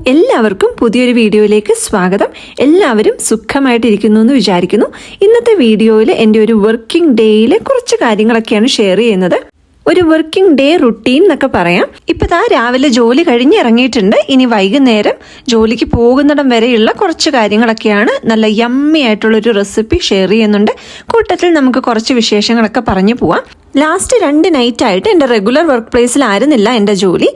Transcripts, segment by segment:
എല്ലാവർക്കും പുതിയൊരു വീഡിയോയിലേക്ക് സ്വാഗതം. എല്ലാവരും സുഖമായിട്ടിരിക്കുന്നു എന്ന് വിചാരിക്കുന്നു. ഇന്നത്തെ വീഡിയോയിൽ എന്റെ ഒരു വർക്കിംഗ് ഡേയിലെ കുറച്ച് കാര്യങ്ങളൊക്കെയാണ് ഷെയർ ചെയ്യുന്നത്. ഒരു വർക്കിംഗ് ഡേ റുട്ടീൻ എന്നൊക്കെ പറയാം. ഇപ്പൊ താ രാവിലെ ജോലി കഴിഞ്ഞ് ഇറങ്ങിയിട്ടുണ്ട്. ഇനി വൈകുന്നേരം ജോലിക്ക് പോകുന്നിടം വരെയുള്ള കുറച്ച് കാര്യങ്ങളൊക്കെയാണ് നല്ല യമ്മി ആയിട്ടുള്ള ഒരു റെസിപ്പി ഷെയർ ചെയ്യുന്നുണ്ട്. കൂട്ടത്തിൽ നമുക്ക് കുറച്ച് വിശേഷങ്ങളൊക്കെ പറഞ്ഞു പോവാം. ലാസ്റ്റ് രണ്ട് നൈറ്റ് ആയിട്ട് എന്റെ റെഗുലർ വർക്ക് പ്ലേസിൽ ആയിരുന്നില്ല എന്റെ ജോലി.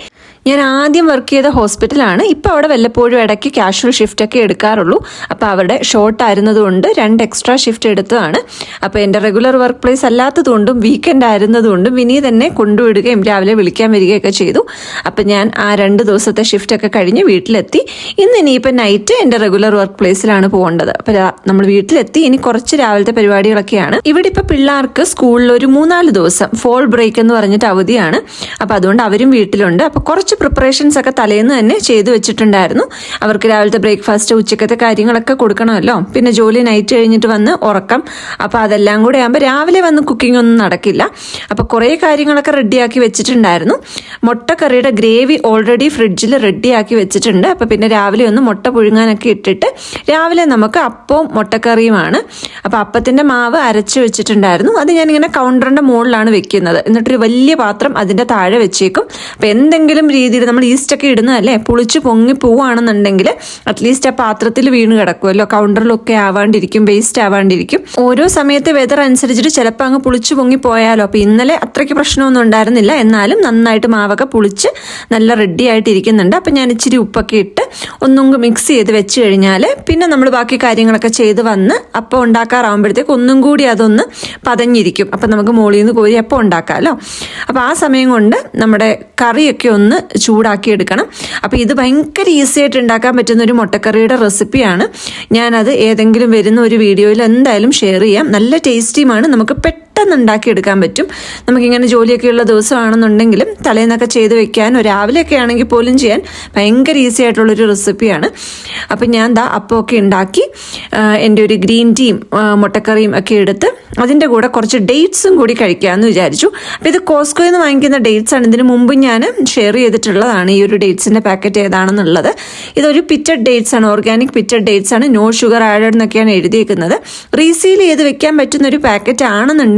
ഞാൻ ആദ്യം വർക്ക് ചെയ്ത ഹോസ്പിറ്റലാണ് ഇപ്പോൾ അവിടെ വല്ലപ്പോഴും ഇടയ്ക്ക് ക്യാഷ്വൽ ഷിഫ്റ്റ് ഒക്കെ എടുക്കാറുള്ളൂ. അപ്പോൾ അവിടെ ഷോർട്ട് ആയിരുന്നതുകൊണ്ട് രണ്ട് എക്സ്ട്രാ ഷിഫ്റ്റ് എടുത്തതാണ്. അപ്പോൾ എന്റെ റെഗുലർ വർക്ക് പ്ലേസ് അല്ലാത്തതുകൊണ്ടും വീക്കെൻഡ് ആയിരുന്നതുകൊണ്ടും വിനി തന്നെ കൊണ്ടുവിടുകയും രാവിലെ വിളിക്കാൻ വരികയൊക്കെ ചെയ്തു. അപ്പോൾ ഞാൻ ആ രണ്ട് ദിവസത്തെ ഷിഫ്റ്റൊക്കെ കഴിഞ്ഞ് വീട്ടിലെത്തി. ഇന്ന് ഇനിയിപ്പോൾ നൈറ്റ് എന്റെ റെഗുലർ വർക്ക് പ്ലേസിലാണ് പോകേണ്ടത് അപ്പോൾ നമ്മൾ വീട്ടിലെത്തി. ഇനി കുറച്ച് രാവിലത്തെ പരിപാടികളൊക്കെയാണ്. ഇവിടെ ഇപ്പോൾ പിള്ളേർക്ക് സ്കൂളിൽ ഒരു മൂന്നാൽ ദിവസം ഫോൾ ബ്രേക്ക് എന്ന് പറഞ്ഞിട്ട് അവധിയാണ്. അപ്പോൾ അതുകൊണ്ട് അവരും വീട്ടിലുണ്ട്. അപ്പോൾ കുറച്ച് പ്രിപ്പറേഷൻസ് ഒക്കെ തലേന്ന് തന്നെ ചെയ്തു വെച്ചിട്ടുണ്ടായിരുന്നു. അവർക്ക് രാവിലത്തെ ബ്രേക്ക്ഫാസ്റ്റ് ഉച്ചക്കത്തെ കാര്യങ്ങളൊക്കെ കൊടുക്കണമല്ലോ. പിന്നെ ജോലി നൈറ്റ് കഴിഞ്ഞിട്ട് വന്ന് ഉറക്കം. അപ്പോൾ അതെല്ലാം കൂടെ ആകുമ്പോൾ രാവിലെ വന്ന് കുക്കിംഗ് ഒന്നും നടക്കില്ല. അപ്പോൾ കുറേ കാര്യങ്ങളൊക്കെ റെഡിയാക്കി വെച്ചിട്ടുണ്ടായിരുന്നു. മുട്ടക്കറിയുടെ ഗ്രേവി ഓൾറെഡി ഫ്രിഡ്ജിൽ റെഡിയാക്കി വെച്ചിട്ടുണ്ട്. അപ്പോൾ പിന്നെ രാവിലെ ഒന്ന് മുട്ട പുഴുങ്ങാനൊക്കെ ഇട്ടിട്ട് രാവിലെ നമുക്ക് അപ്പവും മുട്ടക്കറിയുമാണ്. അപ്പോൾ അപ്പത്തിന്റെ മാവ് അരച്ച് വെച്ചിട്ടുണ്ടായിരുന്നു. അത് ഞാനിങ്ങനെ കൗണ്ടറിന്റെ മുകളിലാണ് വെക്കുന്നത്. എന്നിട്ടൊരു വലിയ പാത്രം അതിന്റെ താഴെ വെച്ചേക്കും. അപ്പോൾ എന്തെങ്കിലും രീതിയിൽ നമ്മൾ ഈസ്റ്റൊക്കെ ഇടുന്നതല്ലേ പുളിച്ച് പൊങ്ങി പോവുകയാണെന്നുണ്ടെങ്കിൽ അറ്റ്ലീസ്റ്റ് ആ പാത്രത്തിൽ വീണ് കിടക്കുമല്ലോ കൗണ്ടറിലൊക്കെ ആവാണ്ടിരിക്കും വേസ്റ്റ് ആവാണ്ടിരിക്കും. ഓരോ സമയത്ത് വെതർ അനുസരിച്ചിട്ട് ചിലപ്പോൾ അങ്ങ് പുളിച്ച് പൊങ്ങി പോയാലോ? അപ്പോൾ ഇന്നലെ അത്രയ്ക്ക് പ്രശ്നമൊന്നും ഉണ്ടായിരുന്നില്ല. എന്നാലും നന്നായിട്ട് മാവൊക്കെ പുളിച്ച് നല്ല റെഡി ആയിട്ട് ഇരിക്കുന്നുണ്ട് അപ്പം ഞാൻ ഇച്ചിരി ഉപ്പൊക്കെ ഇട്ട് ഒന്നും മിക്സ് ചെയ്ത് വെച്ച് കഴിഞ്ഞാൽ പിന്നെ നമ്മൾ ബാക്കി കാര്യങ്ങളൊക്കെ ചെയ്ത് വന്ന് അപ്പം ഉണ്ടാക്കാറാകുമ്പോഴത്തേക്ക് ഒന്നും കൂടി അതൊന്ന് പതഞ്ഞിരിക്കും. അപ്പം നമുക്ക് മുകളിൽ നിന്ന് കോരി അപ്പം ഉണ്ടാക്കാമല്ലോ അപ്പോൾ ആ സമയം കൊണ്ട് നമ്മുടെ കറിയൊക്കെ ഒന്ന് ചൂടാക്കി എടുക്കണം അപ്പോൾ ഇത് ഭയങ്കര ഈസി ആയിട്ട് ഉണ്ടാക്കാൻ പറ്റുന്ന ഒരു മുട്ടക്കറിയുടെ റെസിപ്പിയാണ് ഞാനത് ഏതെങ്കിലും വരുന്ന ഒരു വീഡിയോയിൽ എന്തായാലും ഷെയർ ചെയ്യാം. നല്ല ടേസ്റ്റിയുമാണ് നമുക്ക് പെട്ടെന്ന് ഉണ്ടാക്കിയെടുക്കാൻ പറ്റും. നമുക്കിങ്ങനെ ജോലിയൊക്കെയുള്ള ദിവസമാണെന്നുണ്ടെങ്കിലും തലേന്നൊക്കെ ചെയ്ത് വെക്കാൻ രാവിലെയൊക്കെ ആണെങ്കിൽ പോലും ചെയ്യാൻ ഭയങ്കര ഈസി ആയിട്ടുള്ളൊരു റെസിപ്പിയാണ് അപ്പം ഞാൻ ദാ അപ്പമൊക്കെ ഉണ്ടാക്കി എന്റെ ഒരു ഗ്രീൻ ടീയും മുട്ടക്കറിയും ഒക്കെ എടുത്ത് അതിന്റെ കൂടെ കുറച്ച് ഡേറ്റ്സും കൂടി കഴിക്കാമെന്ന് വിചാരിച്ചു. അപ്പോൾ ഇത് കോസ്കോയിൽ നിന്ന് വാങ്ങിക്കുന്ന ഡേറ്റ്സ് ആണ്. ഇതിന് മുമ്പ് ഞാൻ ഷെയർ ചെയ്തിട്ടുള്ളതാണ് ഈ ഒരു ഡേറ്റ്സിന്റെ പാക്കറ്റ് ഏതാണെന്നുള്ളത്. ഇതൊരു പിറ്റഡ് ഡേറ്റ്സ് ആണ് ഓർഗാനിക് പിറ്റഡ് ഡേറ്റ്സ് ആണ്. നോ ഷുഗർ ആഡഡ് എന്നൊക്കെയാണ് എഴുതിയേക്കുന്നത്. റീസീൽ ചെയ്ത് വെക്കാൻ പറ്റുന്ന ഒരു പാക്കറ്റ്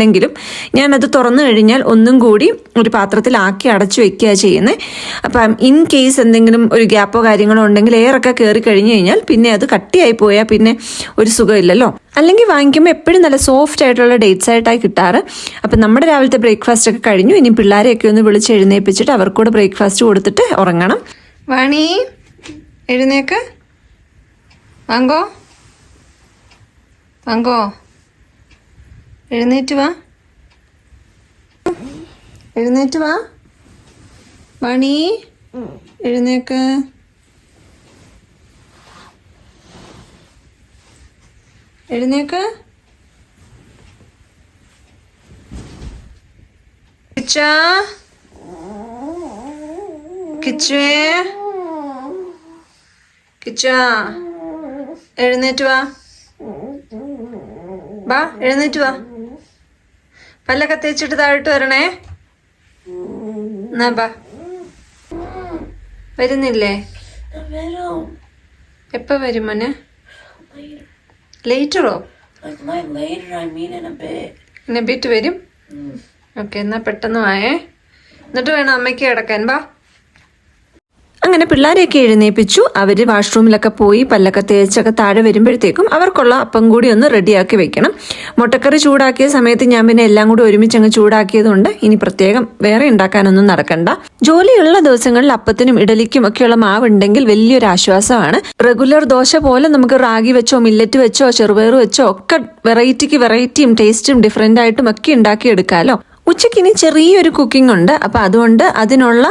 ആണെന്നുണ്ടെങ്കിലും ഞാനത് തുറന്നു കഴിഞ്ഞാൽ ഒന്നും കൂടി ഒരു പാത്രത്തിലാക്കി അടച്ചു വെക്കുക ചെയ്യുന്നത് അപ്പം ഇൻ കേസ് എന്തെങ്കിലും ഒരു ഗ്യാപ്പോ കാര്യങ്ങളോ ഉണ്ടെങ്കിൽ എയറൊക്കെ കയറി കഴിഞ്ഞു കഴിഞ്ഞാൽ പിന്നെ അത് കട്ടിയായി പോയാൽ പിന്നെ ഒരു സുഖമില്ലല്ലോ. അല്ലെങ്കിൽ വാങ്ങിക്കുമ്പോൾ എപ്പോഴും നല്ല സോഫ്റ്റ് ആയിട്ടുള്ള ഡേറ്റ്സ് ആയിട്ടായി കിട്ടാറ്. അപ്പം നമ്മുടെ രാവിലത്തെ ബ്രേക്ക്ഫാസ്റ്റ് ഒക്കെ കഴിഞ്ഞു. ഇനി പിള്ളേരെയൊക്കെ ഒന്ന് വിളിച്ച് എഴുന്നേൽപ്പിച്ചിട്ട് അവർക്കൂടെ ബ്രേക്ക്ഫാസ്റ്റ് കൊടുത്തിട്ട് ഉറങ്ങണം. വാണി എഴുന്നേക്ക്. വാങ്കോ. വാങ്കോ. എഴുന്നേറ്റ് വാ. എഴുന്നേറ്റ് വാ. വാണി എഴുന്നേക്ക്. എഴുന്നേക്ക്. കിച്ച. കിച്ചേ. കിച്ച. എഴുന്നേറ്റ് വാ. വാ എഴുന്നേറ്റ് വാ. പല്ലൊക്കെ തേച്ചിട്ട് താഴോട്ട് വരണേ. എന്നാ ബാ. വരുന്നില്ലേ? എപ്പ വരും മോനെ? ലേറ്ററോ ബിറ്റ് a bit. എന്നെ വരും ഓക്കെ എന്നാ പെട്ടെന്ന് വായേ. എന്നിട്ട് വേണം അമ്മയ്ക്ക് കിടക്കാൻ. വാ അങ്ങനെ പിള്ളേരെയൊക്കെ എഴുന്നേപ്പിച്ചു. അവർ വാഷ്റൂമിലൊക്കെ പോയി പല്ലൊക്കെ തേച്ചൊക്കെ താഴെ വരുമ്പോഴത്തേക്കും അവർക്കുള്ള അപ്പം കൂടി ഒന്ന് റെഡിയാക്കി വെക്കണം. മുട്ടക്കറി ചൂടാക്കിയ സമയത്ത് ഞാൻ പിന്നെ എല്ലാം കൂടി ഒരുമിച്ച് അങ്ങ് ചൂടാക്കിയതുകൊണ്ട് ഇനി പ്രത്യേകം വേറെ ഉണ്ടാക്കാനൊന്നും നടക്കണ്ട. ജോലിയുള്ള ദിവസങ്ങളിൽ അപ്പത്തിനും ഇഡലിക്കും ഒക്കെയുള്ള മാവ് ഉണ്ടെങ്കിൽ വലിയൊരു ആശ്വാസമാണ്. റെഗുലർ ദോശ പോലെ നമുക്ക് റാഗി വെച്ചോ മില്ലറ്റ് വെച്ചോ ചെറുപയർ വെച്ചോ ഒക്കെ വെറൈറ്റിക്ക് വെറൈറ്റിയും ടേസ്റ്റും ഡിഫറെന്റ് ആയിട്ടും ഒക്കെ ഉണ്ടാക്കിയെടുക്കാമല്ലോ ഉച്ചയ്ക്ക് ഇനി ചെറിയൊരു കുക്കിംഗ് ഉണ്ട്. അപ്പോൾ അതുകൊണ്ട് അതിനുള്ള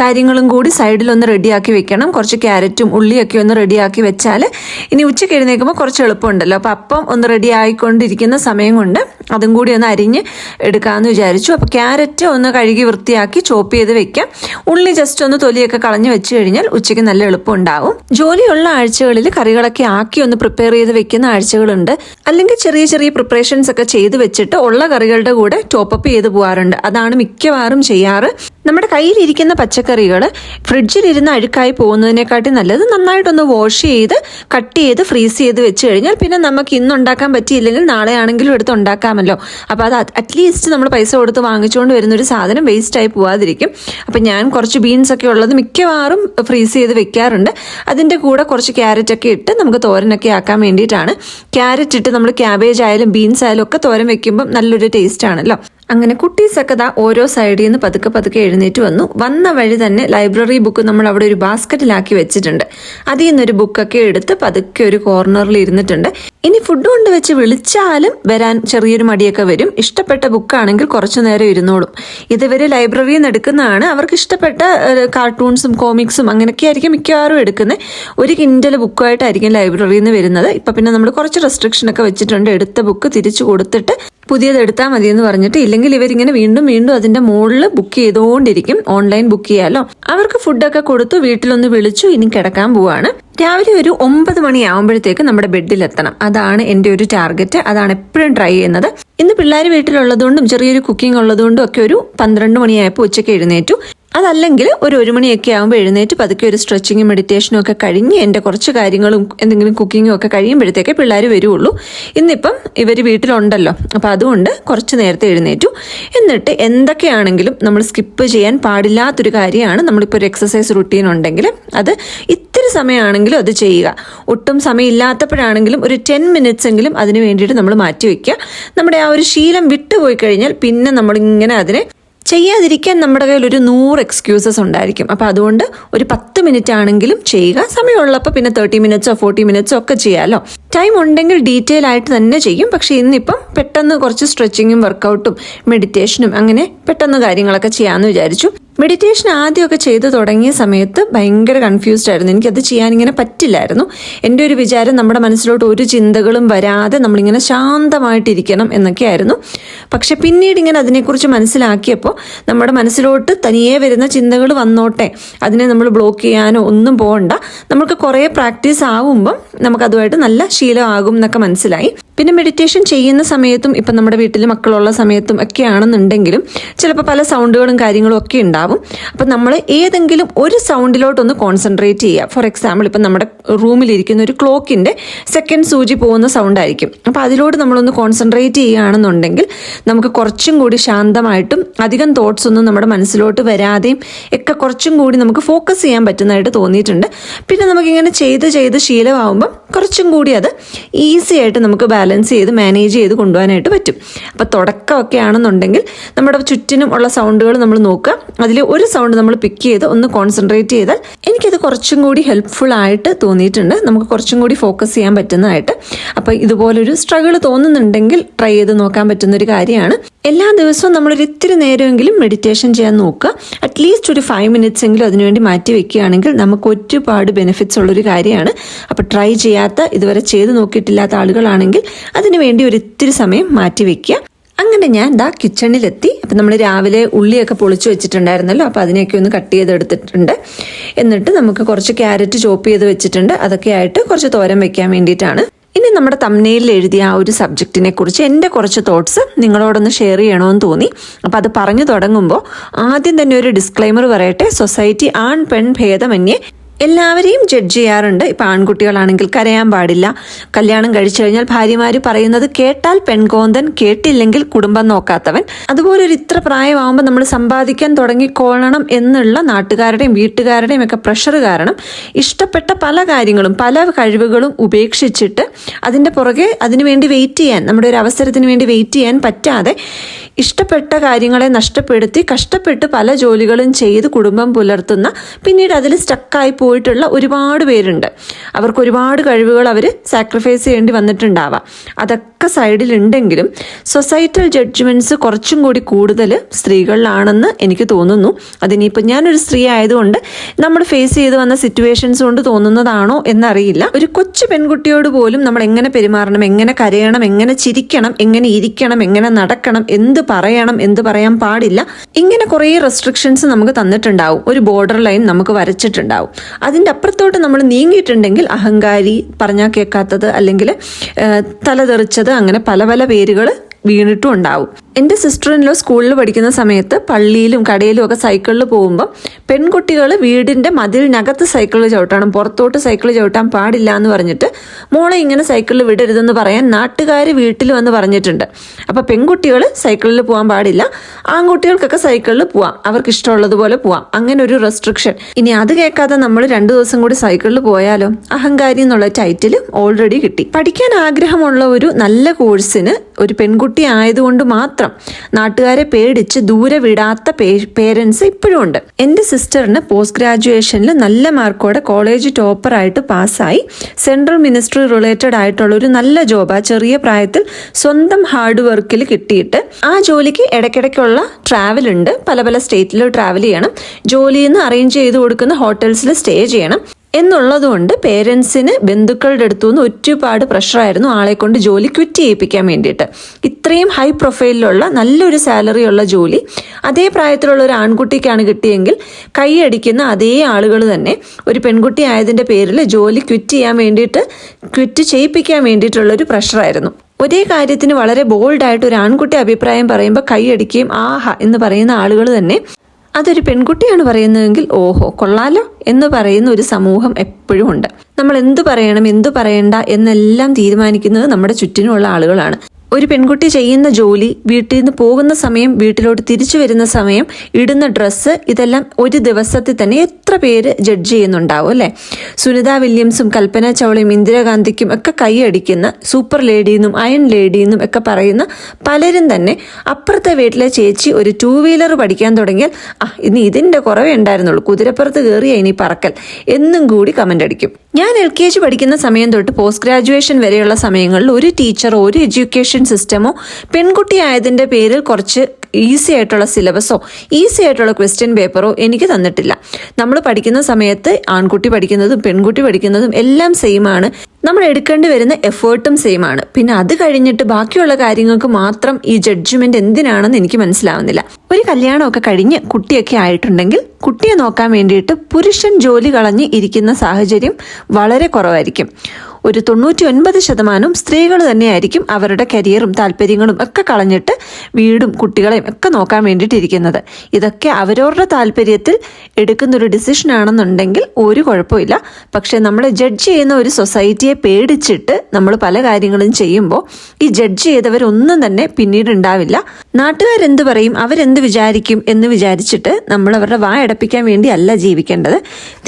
കാര്യങ്ങളും കൂടി സൈഡിലൊന്ന് റെഡിയാക്കി വെക്കണം. കുറച്ച് ക്യാരറ്റും ഉള്ളിയൊക്കെ ഒന്ന് റെഡിയാക്കി വെച്ചാൽ ഇനി ഉച്ചയ്ക്ക് എഴുന്നേൽക്കുമ്പോൾ കുറച്ച് എളുപ്പമുണ്ടല്ലോ. അപ്പോൾ അപ്പം ഒന്ന് റെഡി ആയിക്കൊണ്ടിരിക്കുന്ന സമയം കൊണ്ട് അതും കൂടി ഒന്ന് അരിഞ്ഞ് എടുക്കാമെന്ന് വിചാരിച്ചു. അപ്പോൾ ക്യാരറ്റ് ഒന്ന് കഴുകി വൃത്തിയാക്കി ചോപ്പ് ചെയ്ത് വെക്കാം. ഉള്ളി ജസ്റ്റ് ഒന്ന് തൊലിയൊക്കെ കളഞ്ഞ് വെച്ച് കഴിഞ്ഞാൽ ഉച്ചയ്ക്ക് നല്ല എളുപ്പം ഉണ്ടാവും. ജോലിയുള്ള ആഴ്ചകളിൽ കറികളൊക്കെ ആക്കി ഒന്ന് പ്രിപ്പയർ ചെയ്ത് വെക്കുന്ന ആഴ്ചകളുണ്ട്. അല്ലെങ്കിൽ ചെറിയ ചെറിയ പ്രിപ്പറേഷൻസ് ഒക്കെ ചെയ്ത് വെച്ചിട്ട് ഉള്ള കറികളുടെ കൂടെ ടോപ്പപ്പ് ചെയ്ത് പോകാറുണ്ട് അതാണ് മിക്കവാറും ചെയ്യാറ്. നമ്മുടെ കയ്യിലിരിക്കുന്ന പച്ചക്കറികൾ ഫ്രിഡ്ജിലിരുന്ന് അഴുക്കായി പോകുന്നതിനെക്കാട്ടി നല്ലത് നന്നായിട്ടൊന്ന് വാഷ് ചെയ്ത് കട്ട് ചെയ്ത് ഫ്രീസ് ചെയ്ത് വെച്ച് കഴിഞ്ഞാൽ പിന്നെ നമുക്ക് ഇന്ന് ഉണ്ടാക്കാൻ പറ്റിയില്ലെങ്കിൽ നാളെ ആണെങ്കിലും എടുത്ത് ഉണ്ടാക്കാമല്ലോ. അപ്പോൾ അത് അറ്റ്ലീസ്റ്റ് നമ്മൾ പൈസ കൊടുത്ത് വാങ്ങിച്ചുകൊണ്ട് വരുന്ന ഒരു സാധനം വേസ്റ്റായി പോവാതിരിക്കും. അപ്പം ഞാൻ കുറച്ച് ബീൻസ് ഒക്കെ ഉള്ളത് മിക്കവാറും ഫ്രീസ് ചെയ്ത് വെക്കാറുണ്ട്. അതിന്റെ കൂടെ കുറച്ച് ക്യാരറ്റ് ഒക്കെ ഇട്ട് നമുക്ക് തോരനൊക്കെ ആക്കാൻ വേണ്ടിയിട്ടാണ്. ക്യാരറ്റ് ഇട്ട് നമ്മൾ ക്യാബേജ് ആയാലും ബീൻസ് ആയാലും ഒക്കെ തോരൻ വെക്കുമ്പം നല്ലൊരു ടേസ്റ്റ് ആണല്ലോ. അങ്ങനെ കുട്ടീസൊക്കെ ദാ ഓരോ സൈഡിൽ നിന്ന് പതുക്കെ പതുക്കെ എഴുന്നേറ്റ് വന്നു. വന്ന വഴി തന്നെ ലൈബ്രറി ബുക്ക് നമ്മൾ അവിടെ ഒരു ബാസ്ക്കറ്റിലാക്കി വെച്ചിട്ടുണ്ട്. അതിൽ നിന്നൊരു ബുക്കൊക്കെ എടുത്ത് പതുക്കെ ഒരു കോർണറിൽ ഇരുന്നിട്ടുണ്ട്. ഇനി ഫുഡ് കൊണ്ട് വെച്ച് വിളിച്ചാലും വരാൻ ചെറിയൊരു മടിയൊക്കെ വരും. ഇഷ്ടപ്പെട്ട ബുക്കാണെങ്കിൽ കുറച്ചു നേരം ഇരുന്നോളും. ഇതുവരെ ലൈബ്രറിയിൽ നിന്ന് എടുക്കുന്നതാണ്. അവർക്ക് ഇഷ്ടപ്പെട്ട കാർട്ടൂൺസും കോമിക്സും അങ്ങനെയൊക്കെ ആയിരിക്കും മിക്കവാറും എടുക്കുന്നത്. ഒരു കിൻഡൽ ബുക്കുമായിട്ടായിരിക്കും ലൈബ്രറിയിൽ നിന്ന് വരുന്നത്. ഇപ്പം പിന്നെ നമ്മൾ കുറച്ച് റെസ്ട്രിക്ഷൻ ഒക്കെ വെച്ചിട്ടുണ്ട്. എടുത്ത ബുക്ക് തിരിച്ചു കൊടുത്തിട്ട് പുതിയത് എടുത്താൽ മതി എന്ന് പറഞ്ഞിട്ട് ഇല്ലെങ്കിൽ ഇവരിങ്ങനെ വീണ്ടും വീണ്ടും അതിന്റെ മുകളിൽ ബുക്ക് ചെയ്തുകൊണ്ടിരിക്കും ഓൺലൈൻ ബുക്ക് ചെയ്യാലോ. അവർക്ക് ഫുഡൊക്കെ കൊടുത്തു വീട്ടിലൊന്ന് വിളിച്ചു ഇനി കിടക്കാൻ പോവാണ്. രാവിലെ ഒരു ഒമ്പത് മണിയാകുമ്പോഴത്തേക്ക് നമ്മുടെ ബെഡിലെത്തണം. അതാണ് എന്റെ ഒരു ടാർഗറ്റ്. അതാണ് എപ്പോഴും ട്രൈ ചെയ്യുന്നത്. ഇന്ന് പിള്ളേർ വീട്ടിലുള്ളതുകൊണ്ടും ചെറിയൊരു കുക്കിംഗ് ഉള്ളതുകൊണ്ടും ഒക്കെ ഒരു പന്ത്രണ്ട് മണിയായപ്പോൾ ഉച്ചയ്ക്ക് എഴുന്നേറ്റു. അതല്ലെങ്കിൽ ഒരു ഒരു മണിയൊക്കെ ആകുമ്പോൾ എഴുന്നേറ്റ് പതുക്കെ ഒരു സ്ട്രെച്ചിങ്ങും മെഡിറ്റേഷനും ഒക്കെ കഴിഞ്ഞ് എന്റെ കുറച്ച് കാര്യങ്ങളും എന്തെങ്കിലും കുക്കിങ്ങും ഒക്കെ കഴിയുമ്പോഴത്തേക്കേ പിള്ളേർ വരുള്ളൂ ഇന്നിപ്പം ഇവർ വീട്ടിലുണ്ടല്ലോ. അപ്പോൾ അതുകൊണ്ട് കുറച്ച് നേരത്തെ എഴുന്നേറ്റു. എന്നിട്ട് എന്തൊക്കെയാണെങ്കിലും നമ്മൾ സ്കിപ്പ് ചെയ്യാൻ പാടില്ലാത്തൊരു കാര്യമാണ് നമ്മളിപ്പോൾ ഒരു എക്സസൈസ് റുട്ടീൻ ഉണ്ടെങ്കിൽ അത് ഇത്തിരി സമയമാണെങ്കിലും അത് ചെയ്യുക. ഒട്ടും സമയമില്ലാത്തപ്പോഴാണെങ്കിലും ഒരു ടെൻ മിനിറ്റ്സ് എങ്കിലും അതിന് വേണ്ടിയിട്ട് നമ്മൾ മാറ്റി വയ്ക്കുക നമ്മുടെ ആ ഒരു ശീലം വിട്ടുപോയി കഴിഞ്ഞാൽ പിന്നെ നമ്മളിങ്ങനെ അതിനെ ചെയ്യാതിരിക്കാൻ നമ്മുടെ കയ്യിൽ ഒരു നൂറ് എക്സ്ക്യൂസസ് ഉണ്ടായിരിക്കും. അപ്പോൾ അതുകൊണ്ട് ഒരു പത്ത് മിനിറ്റ് ആണെങ്കിലും ചെയ്യുക. സമയമുള്ളപ്പോൾ പിന്നെ തേർട്ടി മിനിറ്റ്സോ ഫോർട്ടി മിനിറ്റ്സോ ഒക്കെ ചെയ്യാമല്ലോ ടൈം ഉണ്ടെങ്കിൽ ഡീറ്റെയിൽ ആയിട്ട് തന്നെ ചെയ്യും. പക്ഷേ ഇന്നിപ്പം പെട്ടെന്ന് കുറച്ച് സ്ട്രെച്ചിങ്ങും വർക്കൗട്ടും മെഡിറ്റേഷനും അങ്ങനെ പെട്ടെന്ന് കാര്യങ്ങളൊക്കെ ചെയ്യാമെന്ന് വിചാരിച്ചു. മെഡിറ്റേഷൻ ആദ്യമൊക്കെ ചെയ്ത് തുടങ്ങിയ സമയത്ത് ഭയങ്കര കൺഫ്യൂസ്ഡ് ആയിരുന്നു. എനിക്കത് ചെയ്യാൻ ഇങ്ങനെ പറ്റില്ലായിരുന്നു. എന്റെ ഒരു വിചാരം നമ്മുടെ മനസ്സിലോട്ട് ഒരു ചിന്തകളും വരാതെ നമ്മളിങ്ങനെ ശാന്തമായിട്ടിരിക്കണം എന്നൊക്കെയായിരുന്നു പക്ഷെ പിന്നീട് ഇങ്ങനെ അതിനെക്കുറിച്ച് മനസ്സിലാക്കിയപ്പോൾ നമ്മുടെ മനസ്സിലോട്ട് തനിയെ വരുന്ന ചിന്തകൾ വന്നോട്ടെ. അതിനെ നമ്മൾ ബ്ലോക്ക് ചെയ്യാനോ ഒന്നും പോകണ്ട. നമുക്ക് കുറേ പ്രാക്ടീസ് ആവുമ്പം നമുക്കതുമായിട്ട് നല്ല ശീലമാകും എന്നൊക്കെ മനസ്സിലായി. പിന്നെ മെഡിറ്റേഷൻ ചെയ്യുന്ന സമയത്തും ഇപ്പം നമ്മുടെ വീട്ടിൽ മക്കളുള്ള സമയത്തും ഒക്കെ ആണെന്നുണ്ടെങ്കിലും ചിലപ്പോൾ പല സൗണ്ടുകളും കാര്യങ്ങളും ഒക്കെ ഉണ്ടാവും. അപ്പം നമ്മൾ ഏതെങ്കിലും ഒരു സൗണ്ടിലോട്ടൊന്ന് കോൺസെൻട്രേറ്റ് ചെയ്യുക. ഫോർ എക്സാമ്പിൾ ഇപ്പം നമ്മുടെ റൂമിലിരിക്കുന്ന ഒരു ക്ലോക്കിന്റെ സെക്കൻഡ് സൂചി പോകുന്ന സൗണ്ട് ആയിരിക്കും. അപ്പോൾ അതിലോട്ട് നമ്മളൊന്ന് കോൺസെൻട്രേറ്റ് ചെയ്യുകയാണെന്നുണ്ടെങ്കിൽ നമുക്ക് കുറച്ചും കൂടി ശാന്തമായിട്ടും അധികം തോട്ട്സ് ഒന്നും നമ്മുടെ മനസ്സിലോട്ട് വരാതെയും ഒക്കെ കുറച്ചും കൂടി നമുക്ക് ഫോക്കസ് ചെയ്യാൻ പറ്റുന്നതായിട്ട് തോന്നിയിട്ടുണ്ട്. പിന്നെ നമുക്കിങ്ങനെ ചെയ്ത് ചെയ്ത് ശീലമാവുമ്പം കുറച്ചും കൂടി അത് ഈസി ആയിട്ട് നമുക്ക് ബാലൻസ് ചെയ്ത് മാനേജ് ചെയ്ത് കൊണ്ടുപോകാനായിട്ട് പറ്റും. അപ്പോൾ തുടക്കമൊക്കെ ആണെന്നുണ്ടെങ്കിൽ നമ്മുടെ ചുറ്റിനും ഉള്ള സൗണ്ടുകൾ നമ്മൾ നോക്കുക. അതിൽ ഒരു സൗണ്ട് നമ്മൾ പിക്ക് ചെയ്ത് ഒന്ന് കോൺസെൻട്രേറ്റ് ചെയ്താൽ എനിക്കത് കുറച്ചും കൂടി ഹെൽപ്ഫുൾ ആയിട്ട് തോന്നിയിട്ടുണ്ട്. നമുക്ക് കുറച്ചും കൂടി ഫോക്കസ് ചെയ്യാൻ പറ്റുന്നതായിട്ട്. അപ്പോൾ ഇതുപോലൊരു സ്ട്രഗിൾ തോന്നുന്നുണ്ടെങ്കിൽ ട്രൈ ചെയ്ത് നോക്കാൻ പറ്റുന്ന ഒരു കാര്യമാണ്. എല്ലാ ദിവസവും നമ്മളൊരു ഇത്തിരി നേരമെങ്കിലും മെഡിറ്റേഷൻ ചെയ്യാൻ നോക്കുക. അറ്റ്ലീസ്റ്റ് ഒരു ഫൈവ് മിനിറ്റ്സ് എങ്കിലും അതിനുവേണ്ടി മാറ്റി വെക്കുകയാണെങ്കിൽ നമുക്ക് ഒരുപാട് ബെനിഫിറ്റ്സ് ഉള്ളൊരു കാര്യമാണ്. അപ്പോൾ ട്രൈ ചെയ്യാത്ത ഇതുവരെ ചെയ്ത് നോക്കിയിട്ടില്ലാത്ത ആളുകളാണെങ്കിൽ അതിനുവേണ്ടി ഒരു ഇത്തിരി സമയം മാറ്റി വെക്കുക. അങ്ങനെ ഞാൻ ദാ കിച്ചണിലെത്തി അപ്പം നമ്മൾ രാവിലെ ഉള്ളിയൊക്കെ പൊളിച്ചു വെച്ചിട്ടുണ്ടായിരുന്നല്ലോ. അപ്പോൾ അതിനെയൊക്കെ ഒന്ന് കട്ട് ചെയ്തെടുത്തിട്ടുണ്ട്. എന്നിട്ട് നമുക്ക് കുറച്ച് ക്യാരറ്റ് ചോപ്പ് ചെയ്ത് വെച്ചിട്ടുണ്ട്. അതൊക്കെ ആയിട്ട് കുറച്ച് തോരൻ വെക്കാൻ വേണ്ടിയിട്ടാണ്. ഇനി നമ്മുടെ തമ്മനയിൽ എഴുതിയ ആ ഒരു സബ്ജക്റ്റിനെ കുറിച്ച് എന്റെ കുറച്ച് തോട്ട്സ് നിങ്ങളോടൊന്ന് ഷെയർ ചെയ്യണമെന്ന് തോന്നി. അപ്പോൾ അത് പറഞ്ഞു തുടങ്ങുമ്പോൾ ആദ്യം തന്നെ ഒരു ഡിസ്ക്ലൈമർ പറയട്ടെ. സൊസൈറ്റി ആൺ പെൺ ഭേദമന്യേ എല്ലാവരെയും ജഡ്ജ് ചെയ്യാറുണ്ട്. ഇപ്പം ആൺകുട്ടികളാണെങ്കിൽ കരയാൻ പാടില്ല. കല്യാണം കഴിച്ചു കഴിഞ്ഞാൽ ഭാര്യമാർ പറയുന്നത് കേട്ടാൽ പെൺകോന്തൻ കേട്ടില്ലെങ്കിൽ കുടുംബം നോക്കാത്തവൻ. അതുപോലെ ഒരു ഇത്ര പ്രായമാകുമ്പോൾ നമ്മൾ സമ്പാദിക്കാൻ തുടങ്ങിക്കോളണം എന്നുള്ള നാട്ടുകാരുടെയും വീട്ടുകാരുടെയും ഒക്കെ പ്രഷർ കാരണം ഇഷ്ടപ്പെട്ട പല കാര്യങ്ങളും പല കഴിവുകളും ഉപേക്ഷിച്ചിട്ട് അതിന്റെ പുറകെ അതിനു വേണ്ടി വെയിറ്റ് ചെയ്യാൻ നമ്മുടെ ഒരു അവസരത്തിന് വേണ്ടി വെയിറ്റ് ചെയ്യാൻ പറ്റാതെ ഇഷ്ടപ്പെട്ട കാര്യങ്ങളെ നഷ്ടപ്പെടുത്തി കഷ്ടപ്പെട്ട് പല ജോലികളും ചെയ്ത് കുടുംബം പുലർത്തുന്ന പിന്നീട് അതിൽ സ്റ്റക്കായി പോയിട്ടുള്ള ഒരുപാട് പേരുണ്ട്. അവർക്ക് ഒരുപാട് കഴിവുകൾ അവർ സാക്രിഫൈസ് ചെയ്യേണ്ടി വന്നിട്ടുണ്ടാവാം. അതൊക്കെ സൈഡിലുണ്ടെങ്കിലും സൊസൈറ്റൽ ജഡ്ജ്മെന്റ്സ് കുറച്ചും കൂടി കൂടുതൽ സ്ത്രീകളിലാണെന്ന് എനിക്ക് തോന്നുന്നു. അതിനിപ്പോൾ ഞാനൊരു സ്ത്രീ ആയതുകൊണ്ട് നമ്മൾ ഫേസ് ചെയ്ത് വന്ന സിറ്റുവേഷൻസ് കൊണ്ട് തോന്നുന്നതാണോ എന്നറിയില്ല. ഒരു കൊച്ചു പെൺകുട്ടിയോട് പോലും നമ്മൾ എങ്ങനെ പെരുമാറണം എങ്ങനെ കരയണം എങ്ങനെ ചിരിക്കണം എങ്ങനെ ഇരിക്കണം എങ്ങനെ നടക്കണം എന്ത് പറയണം എന്ത് പറയാൻ പാടില്ല. ഇങ്ങനെ കുറേ റെസ്ട്രിക്ഷൻസ് നമുക്ക് തന്നിട്ടുണ്ടാവും. ഒരു ബോർഡർ ലൈൻ നമുക്ക് വരച്ചിട്ടുണ്ടാവും. അതിന്റെ അപ്പുറത്തോട്ട് നമ്മൾ നീങ്ങിയിട്ടുണ്ടെങ്കിൽ അഹങ്കാരി പറഞ്ഞാൽ കേൾക്കാത്തത് അല്ലെങ്കിൽ തലതെറിച്ചത് അങ്ങനെ പല പല പേരുകൾ വീണിട്ടും ഉണ്ടാവും. എന്റെ സിസ്റ്റർ ഇൻലോ സ്കൂളിൽ പഠിക്കുന്ന സമയത്ത് പള്ളിയിലും കടയിലും ഒക്കെ സൈക്കിളിൽ പോകുമ്പോൾ പെൺകുട്ടികൾ വീടിന്റെ മതിലിനകത്ത് സൈക്കിൾ ചവിട്ടണം പുറത്തോട്ട് സൈക്കിൾ ചവിട്ടാൻ പാടില്ല എന്ന് പറഞ്ഞിട്ട് മോളെ ഇങ്ങനെ സൈക്കിളിൽ വിടരുതെന്ന് പറയാൻ നാട്ടുകാർ വീട്ടിൽ വന്ന് പറഞ്ഞിട്ടുണ്ട്. അപ്പോൾ പെൺകുട്ടികൾ സൈക്കിളിൽ പോകാൻ പാടില്ല ആൺകുട്ടികൾക്കൊക്കെ സൈക്കിളിൽ പോവാം അവർക്ക് ഇഷ്ടമുള്ളതുപോലെ പോവാം. അങ്ങനെ ഒരു റെസ്ട്രിക്ഷൻ ഇനി അത് കേൾക്കാതെ നമ്മൾ രണ്ടു ദിവസം കൂടി സൈക്കിളിൽ പോയാലോ? അഹങ്കാരി എന്നുള്ള ടൈറ്റിൽ ഓൾറെഡി കിട്ടി. പഠിക്കാൻ ആഗ്രഹമുള്ള ഒരു നല്ല കോഴ്സിന് ഒരു പെൺകുട്ടി ആയതുകൊണ്ട് മാത്രം നാട്ടുകാരെ പേടിച്ച് ദൂരെ വിടാത്ത പേരൻസ് ഇപ്പോഴും ഉണ്ട്. എന്റെ സിസ്റ്ററിന് പോസ്റ്റ് ഗ്രാജുവേഷനിൽ നല്ല മാർക്കോടെ കോളേജ് ടോപ്പറായിട്ട് പാസ്സായി. സെൻട്രൽ മിനിസ്ട്രി റിലേറ്റഡ് ആയിട്ടുള്ള ഒരു നല്ല ജോബ് ആ ചെറിയ പ്രായത്തിൽ സ്വന്തം ഹാർഡ് വർക്കിൽ കിട്ടിയിട്ട് ആ ജോലിക്ക് ഇടയ്ക്കിടയ്ക്കുള്ള ട്രാവൽ ഉണ്ട്. പല പല സ്റ്റേറ്റിൽ ട്രാവൽ ചെയ്യണം. ജോലിയിൽ നിന്ന് അറേഞ്ച് ചെയ്ത് കൊടുക്കുന്ന ഹോട്ടൽസിൽ സ്റ്റേ ചെയ്യണം. എന്നുള്ളതുകൊണ്ട് പേരൻസിന് ബന്ധുക്കളുടെ അടുത്തു നിന്ന് ഒരുപാട് പ്രഷറായിരുന്നു ആളെ കൊണ്ട് ജോലി ക്വിറ്റ് ചെയ്യിപ്പിക്കാൻ വേണ്ടിയിട്ട്. ഇത്രയും ഹൈ പ്രൊഫൈലിലുള്ള നല്ലൊരു സാലറി ഉള്ള ജോലി അതേ പ്രായത്തിലുള്ള ഒരു ആൺകുട്ടിക്കാണ് കിട്ടിയെങ്കിൽ കൈയടിക്കുന്ന അതേ ആളുകൾ തന്നെ ഒരു പെൺകുട്ടി ആയതിന്റെ പേരിൽ ജോലി ക്വിറ്റ് ചെയ്യാൻ വേണ്ടിയിട്ട് ക്വിറ്റ് ചെയ്യിപ്പിക്കാൻ വേണ്ടിയിട്ടുള്ളൊരു പ്രഷറായിരുന്നു. ഒരേ കാര്യത്തിന് വളരെ ബോൾഡായിട്ട് ഒരു ആൺകുട്ടി അഭിപ്രായം പറയുമ്പോൾ കൈയടിക്കുകയും ആഹ എന്ന് പറയുന്ന ആളുകൾ തന്നെ അതൊരു പെൺകുട്ടിയാണ് പറയുന്നതെങ്കിൽ ഓഹോ കൊള്ളാലോ എന്ന് പറയുന്ന ഒരു സമൂഹം എപ്പോഴും ഉണ്ട്. നമ്മൾ എന്തു പറയണം എന്തു പറയണ്ട എന്നെല്ലാം തീരുമാനിക്കുന്നത് നമ്മുടെ ചുറ്റിനുമുള്ള ആളുകളാണ്. ഒരു പെൺകുട്ടി ചെയ്യുന്ന ജോലി വീട്ടിൽ നിന്ന് പോകുന്ന സമയം വീട്ടിലോട്ട് തിരിച്ചു വരുന്ന സമയം ഇടുന്ന ഡ്രസ്സ് ഇതെല്ലാം ഒരു ദിവസത്തിൽ തന്നെ എത്ര പേര് ജഡ്ജ് ചെയ്യുന്നുണ്ടാവും അല്ലേ? സുനിത വില്യംസും കൽപ്പന ചൗളയും ഇന്ദിരാഗാന്ധിക്കും ഒക്കെ കൈയടിക്കുന്ന സൂപ്പർ ലേഡിന്നും അയൺ ലേഡിന്നും ഒക്കെ പറയുന്ന പലരും തന്നെ അപ്പുറത്തെ വീട്ടിലെ ചേച്ചി ഒരു ടൂ വീലർ പഠിക്കാൻ തുടങ്ങിയാൽ ആ ഇനി ഇതിന്റെ കുറവേ ഉണ്ടായിരുന്നുള്ളൂ. കുതിരപ്പുറത്ത് കയറിയ ഇനി പറക്കൽ. എന്നും കൂടി കമന്റ് അടിക്കും. ഞാൻ എൽ കെ ജി പഠിക്കുന്ന സമയം തൊട്ട് പോസ്റ്റ് ഗ്രാജുവേഷൻ വരെയുള്ള സമയങ്ങളിൽ ഒരു ടീച്ചർ ഒരു എഡ്യൂക്കേഷൻ സിസ്റ്റമോ പെൺകുട്ടിയായതിന്റെ പേരിൽ കുറച്ച് ഈസി ആയിട്ടുള്ള സിലബസോ ഈസി ആയിട്ടുള്ള ക്വസ്റ്റ്യൻ പേപ്പറോ എനിക്ക് തന്നിട്ടില്ല. നമ്മൾ പഠിക്കുന്ന സമയത്ത് ആൺകുട്ടി പഠിക്കുന്നതും പെൺകുട്ടി പഠിക്കുന്നതും എല്ലാം സെയിം ആണ്. നമ്മൾ എടുക്കേണ്ടി വരുന്ന എഫേർട്ടും സെയിം ആണ്. പിന്നെ അത് കഴിഞ്ഞിട്ട് ബാക്കിയുള്ള കാര്യങ്ങൾക്ക് മാത്രം ഈ ജഡ്ജ്മെന്റ് എന്തിനാണെന്ന് എനിക്ക് മനസ്സിലാവുന്നില്ല. ഒരു കല്യാണമൊക്കെ കഴിഞ്ഞ് കുട്ടിയൊക്കെ ആയിട്ടുണ്ടെങ്കിൽ കുട്ടിയെ നോക്കാൻ വേണ്ടിയിട്ട് പുരുഷൻ ജോലി കളഞ്ഞ് ഇരിക്കുന്ന സാഹചര്യം വളരെ കുറവായിരിക്കും. ഒരു തൊണ്ണൂറ്റി ഒൻപത് ശതമാനവും സ്ത്രീകൾ തന്നെയായിരിക്കും അവരുടെ കരിയറും താല്പര്യങ്ങളും ഒക്കെ കളഞ്ഞിട്ട് വീടും കുട്ടികളെയും ഒക്കെ നോക്കാൻ വേണ്ടിയിട്ടിരിക്കുന്നത്. ഇതൊക്കെ അവരവരുടെ താല്പര്യത്തിൽ എടുക്കുന്നൊരു ഡിസിഷൻ ആണെന്നുണ്ടെങ്കിൽ ഒരു കുഴപ്പമില്ല. പക്ഷേ നമ്മൾ ജഡ്ജ് ചെയ്യുന്ന ഒരു സൊസൈറ്റിയെ പേടിച്ചിട്ട് നമ്മൾ പല കാര്യങ്ങളും ചെയ്യുമ്പോൾ ഈ ജഡ്ജ് ചെയ്തവരൊന്നും തന്നെ പിന്നീട് ഉണ്ടാവില്ല. നാട്ടുകാരെന്ത് പറയും? അവരെന്ത് വിചാരിക്കും എന്ന് വിചാരിച്ചിട്ട് നമ്മൾ അവരുടെ വായടപ്പിക്കാൻ വേണ്ടിയല്ല ജീവിക്കേണ്ടത്.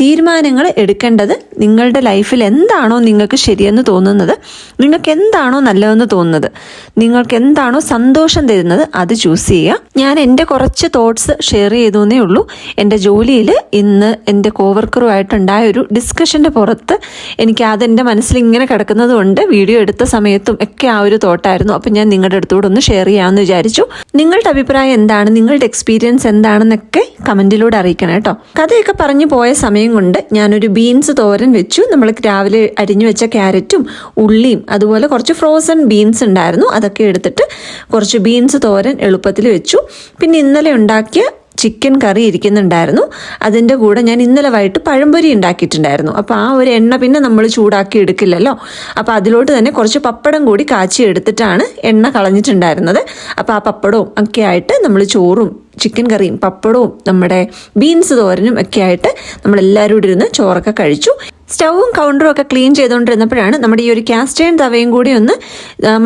തീരുമാനങ്ങൾ എടുക്കേണ്ടത് നിങ്ങളുടെ ലൈഫിൽ എന്താണോ നിങ്ങൾക്ക് ശരിയെന്ന് തോന്നുന്നത്? നിങ്ങൾക്ക് എന്താണോ നല്ലതെന്ന് തോന്നുന്നത്? നിങ്ങൾക്ക് എന്താണോ സന്തോഷം തരുന്നത്? അത് ചൂസ് ചെയ്യുക. ഞാൻ എന്റെ കുറച്ച് തോട്ട്സ് ഷെയർ ചെയ്തേ ഉള്ളൂ. എന്റെ ജോലിയിൽ ഇന്ന് എന്റെ കോവർക്കറുമായിട്ടുണ്ടായ ഒരു ഡിസ്കഷന്റെ പുറത്ത് എനിക്ക് അതെന്റെ മനസ്സിൽ ഇങ്ങനെ കിടക്കുന്നത് കൊണ്ട് വീഡിയോ എടുത്ത സമയത്തും ഒക്കെ ആ ഒരു തോട്ടായിരുന്നു അപ്പം ഞാൻ നിങ്ങളുടെ അടുത്തുകൂടെ ഒന്ന് ഷെയർ ചെയ്യാമെന്ന് വിചാരിച്ചു. നിങ്ങളുടെ അഭിപ്രായം എന്താണ്? നിങ്ങളുടെ എക്സ്പീരിയൻസ് എന്താണെന്നൊക്കെ കമന്റിലൂടെ അറിയിക്കണം കേട്ടോ. കഥയൊക്കെ പറഞ്ഞു പോയ സമയം കൊണ്ട് ഞാനൊരു ബീൻസ് തോരൻ വെച്ചു. നമ്മൾ രാവിലെ അരിഞ്ഞു വെച്ച ക്യാരറ്റും ഉള്ളിയും അതുപോലെ കുറച്ച് ഫ്രോസൺ ബീൻസ് ഉണ്ടായിരുന്നു. അതൊക്കെ എടുത്തിട്ട് കുറച്ച് ബീൻസ് തോരൻ എളുപ്പത്തിൽ വെച്ചു. പിന്നെ ഇന്നലെ ഉണ്ടാക്കിയ ചിക്കൻ കറി ഇരിക്കുന്നുണ്ടായിരുന്നു. അതിന്റെ കൂടെ ഞാൻ ഇന്നലെ വൈകിട്ട് പഴംപൊരി ഉണ്ടാക്കിയിട്ടുണ്ടായിരുന്നു. അപ്പോൾ ആ ഒരു എണ്ണ പിന്നെ നമ്മൾ ചൂടാക്കി എടുക്കില്ലല്ലോ. അപ്പോൾ അതിലോട്ട് തന്നെ കുറച്ച് പപ്പടം കൂടി കാച്ചി എടുത്തിട്ടാണ് എണ്ണ കളഞ്ഞിട്ടുണ്ടായിരുന്നത്. അപ്പോൾ ആ പപ്പടവും ഒക്കെ ആയിട്ട് നമ്മൾ ചോറും ചിക്കൻ കറിയും പപ്പടവും നമ്മുടെ ബീൻസ് തോരനും ഒക്കെ ആയിട്ട് നമ്മളെല്ലാവരും കൂടി ഇരുന്ന് ചോറൊക്കെ കഴിച്ചു. സ്റ്റൗവും കൗണ്ടറും ഒക്കെ ക്ലീൻ ചെയ്തുകൊണ്ടിരുന്നപ്പോഴാണ് നമ്മുടെ ഈ ഒരു കാസ്റ്റ് അയൺ തവയും കൂടി ഒന്ന്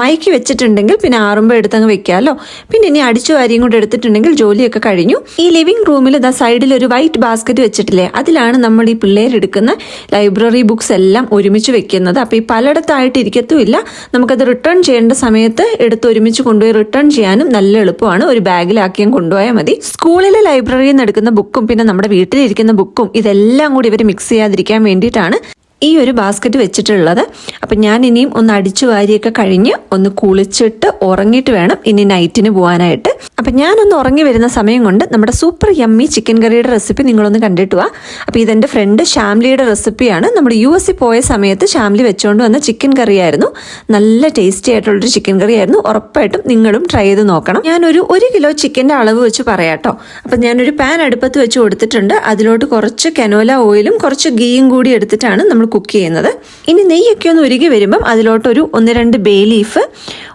മയക്കി വെച്ചിട്ടുണ്ടെങ്കിൽ പിന്നെ ആറുമ്പോൾ എടുത്തങ്ങ് വെക്കാമല്ലോ പിന്നെ ഇനി അടിച്ചു വാരിയും കൂടി എടുത്തിട്ടുണ്ടെങ്കിൽ ജോലിയൊക്കെ കഴിഞ്ഞു. ഈ ലിവിംഗ് റൂമിൽ ദ സൈഡിൽ ഒരു വൈറ്റ് ബാസ്ക്കറ്റ് വെച്ചിട്ടില്ലേ? അതിലാണ് നമ്മൾ ഈ പിള്ളേരെടുക്കുന്ന ലൈബ്രറി ബുക്സ് എല്ലാം ഒരുമിച്ച് വെക്കുന്നത്. അപ്പോൾ ഈ പലയിടത്തായിട്ട് ഇരിക്കത്തുമില്ല നമുക്കത് റിട്ടേൺ ചെയ്യേണ്ട സമയത്ത് എടുത്ത് ഒരുമിച്ച് കൊണ്ടുപോയി റിട്ടേൺ ചെയ്യാനും നല്ല എളുപ്പമാണ്. ഒരു ബാഗിലാക്കിയും കൊണ്ടുപോയാൽ മതി. സ്കൂളിലെ ലൈബ്രറിയിൽ നിന്ന് എടുക്കുന്ന ബുക്കും പിന്നെ നമ്മുടെ വീട്ടിലിരിക്കുന്ന ബുക്കും ഇതെല്ലാം കൂടി ഇവർ മിക്സ് ചെയ്യാതിരിക്കാൻ വേണ്ടിയിട്ടാണ് ഈ ഒരു ബാസ്ക്കറ്റ് വെച്ചിട്ടുള്ളത്. അപ്പം ഞാൻ ഇനിയും ഒന്ന് അടിച്ചു വാരിയൊക്കെ കഴിഞ്ഞ് ഒന്ന് കുളിച്ചിട്ട് ഉറങ്ങിയിട്ട് വേണം ഇനി നൈറ്റിന് പോകാനായിട്ട് അപ്പം ഞാനൊന്ന് ഉറങ്ങി വരുന്ന സമയം കൊണ്ട് നമ്മുടെ സൂപ്പർ യമ്മി ചിക്കൻ കറിയുടെ റെസിപ്പി നിങ്ങളൊന്ന് കണ്ടിട്ട് വാ. അപ്പോൾ ഇതെന്റെ ഫ്രണ്ട് ഷാംലിയുടെ റെസിപ്പിയാണ് നമ്മൾ യു എസ് പോയ സമയത്ത് ഷാംലി വെച്ചുകൊണ്ട് വന്ന ചിക്കൻ കറിയായിരുന്നു നല്ല ടേസ്റ്റി ആയിട്ടുള്ളൊരു ചിക്കൻ കറിയായിരുന്നു ഉറപ്പായിട്ടും നിങ്ങളും ട്രൈ ചെയ്ത് നോക്കണം. ഞാനൊരു ഒരു കിലോ ചിക്കന്റെ അളവ് വെച്ച് പറയാട്ടോ അപ്പം ഞാനൊരു പാൻ അടുപ്പത്ത് വെച്ച് കൊടുത്തിട്ടുണ്ട്. അതിലോട്ട് കുറച്ച് കനോല ഓയിലും കുറച്ച് ഗീയും കൂടി എടുത്തിട്ടാണ് നമ്മൾ കുക്ക് ചെയ്യുന്നത്. ഇനി നെയ്യൊക്കെ ഒന്ന് ഉരുകി വരുമ്പം അതിലോട്ടൊരു ഒന്ന് രണ്ട് ബേ ലീഫ്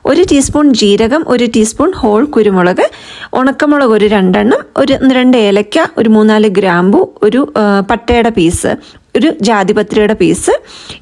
ഒരു ടീസ്പൂൺ ജീരകം ഒരു ടീസ്പൂൺ ഹോൾ കുരുമുളക് ഉണക്കമുളക് ഒരു രണ്ടെണ്ണം ഒരു രണ്ട് ഏലക്ക ഒരു മൂന്നാൽ ഗ്രാമ്പു ഒരു പട്ടയുടെ പീസ് ഒരു ജാതിപത്രിയുടെ പീസ്